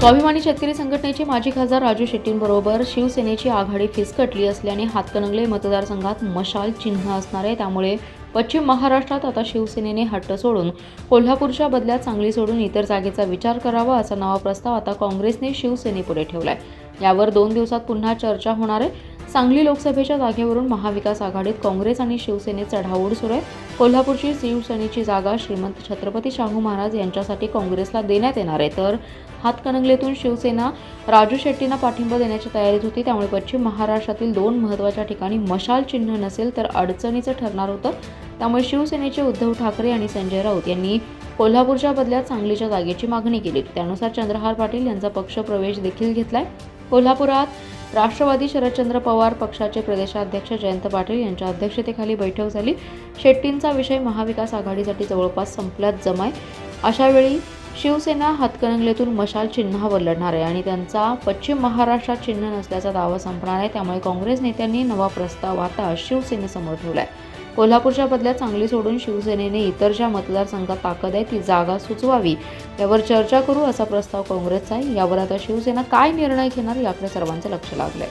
स्वाभिमानी शेतकरी संघटनेचे माजी खासदार राजू शेट्टींबरोबर शिवसेनेची आघाडी फिसकटली असल्याने हातकणंगले मतदारसंघात मशाल चिन्ह असणार आहे. त्यामुळे पश्चिम महाराष्ट्रात आता शिवसेनेने हट्ट सोडून कोल्हापूरच्या बदल्यात सांगली सोडून इतर जागेचा विचार करावा असा नवा प्रस्ताव आता काँग्रेसने शिवसेनेपुढे आहे यावर दोन दिवसात पुन्हा चर्चा होणार आहे. सांगली लोकसभेच्या जागेवरून महाविकास आघाडीत काँग्रेस आणि शिवसेनेत चढाओढ सुरू आहे. कोल्हापूरची शिवसेनेची जागा श्रीमंत छत्रपती शाहू महाराज यांच्यासाठी काँग्रेसला देण्यात येणार आहे. तर हातकणंगलेतून शिवसेना राजू शेट्टींना पाठिंबा देण्याच्या तयारीत होती. त्यामुळे पश्चिम महाराष्ट्रातील दोन महत्त्वाच्या ठिकाणी मशाल चिन्ह नसेल तर अडचणीचं ठरणार होतं. त्यामुळे शिवसेनेचे उद्धव ठाकरे आणि संजय राऊत यांनी कोल्हापूरच्या बदल्यात सांगलीच्या जागेची मागणी केली त्यानुसार चंद्रहार पाटील यांचा पक्ष प्रवेश देखील घेतलाय. कोल्हापुरात राष्ट्रवादी शरदचंद्र पवार पक्षाचे प्रदेशाध्यक्ष जयंत पाटील यांच्या अध्यक्षतेखाली बैठक झाली. शेट्टींचा विषय महाविकास आघाडीसाठी जवळपास संपल्यात जमाय. अशावेळी शिवसेना हातकणंगलेतून मशाल चिन्हावर लढणार आहे आणि त्यांचा पश्चिम महाराष्ट्रात चिन्ह नसल्याचा दावा संपणार आहे. त्यामुळे काँग्रेस नेत्यांनी नवा प्रस्ताव आता शिवसेनेसमोर ठेवला आहे कोल्हापूरच्या बदल्यात सांगली सोडून शिवसेनेने इतर ज्या मतदारसंघात ताकद आहे ती जागा सुचवावी. यावर चर्चा करू असा प्रस्ताव काँग्रेसचा आहे. यावर आता शिवसेना काय निर्णय घेणार याकडे सर्वांचं लक्ष लागलंय.